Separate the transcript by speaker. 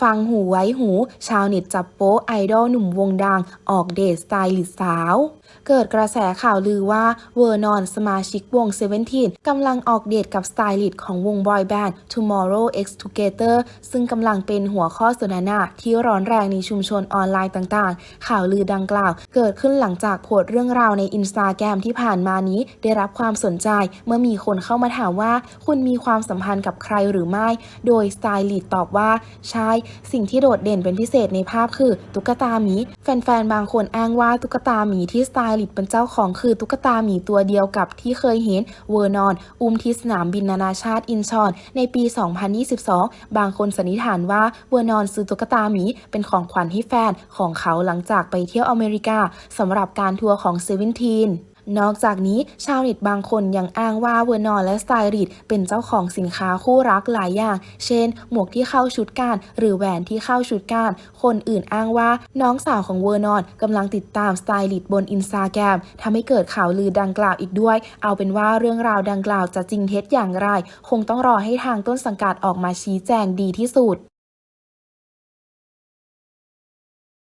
Speaker 1: ฟังหูไว้หู ชาวเน็ตจับโป๊ไอดอลหนุ่มวงดัง ออกเดทสไตลิสสาว เกิดกระแสข่าวลือว่าเวอร์นอนสมาชิกวง Seventeen กำลังออกเดทกับสไตลิสของวงบอยแบนด์ Tomorrow X Together ซึ่งกำลังเป็นหัวข้อสนทนาที่ร้อนแรงในชุมชนออนไลน์ต่างๆ ข่าวลือดังกล่าว เกิดขึ้นหลังจากโพสต์เรื่องราวในอินสตาแกรมที่ผ่านมานี้ได้รับความสนใจ เมื่อมีคนเข้ามาถามว่า คุณมีความสัมพันธ์กับใครหรือไม่ โดยสไตลิสตอบว่าใช่สิ่งที่โดดเด่นเป็นพิเศษในภาพคือตุ๊กตาหมี แฟนๆ บางคนอ้างว่าตุ๊กตาหมีที่สไตลิสต์เป็นเจ้าของคือตุ๊กตาหมีตัวเดียวกับที่เคยเห็นเวอร์นอน อุ้มที่สนามบินนานาชาติอินชอน ในปี 2022 บางคนสันนิษฐานว่าเวอร์นอนซื้อตุ๊กตาหมีเป็นของขวัญให้แฟนของเขาหลังจากไปเที่ยวอเมริกาสำหรับการทัวร์ของเซเว่นทีน นอกจากนี้ชาวเน็ตบางคนยังอ้างว่าเวอร์นอนและสไตลิสเป็นเจ้าของสินค้าคู่รักหลายอย่าง เช่น หมวกที่เข้าชุดการ หรือแหวนที่เข้าชุดการ คนอื่นอ้างว่าน้องสาวของเวอร์นอนกำลังติดตามสไตลิสบนอินสตาแกรมทำให้เกิดข่าวลือดังกล่าวอีกด้วย เอาเป็นว่าเรื่องราวดังกล่าวจะจริงเท็จอย่างไร คงต้องรอให้ทางต้นสังกัดออกมาชี้แจงดีที่สุด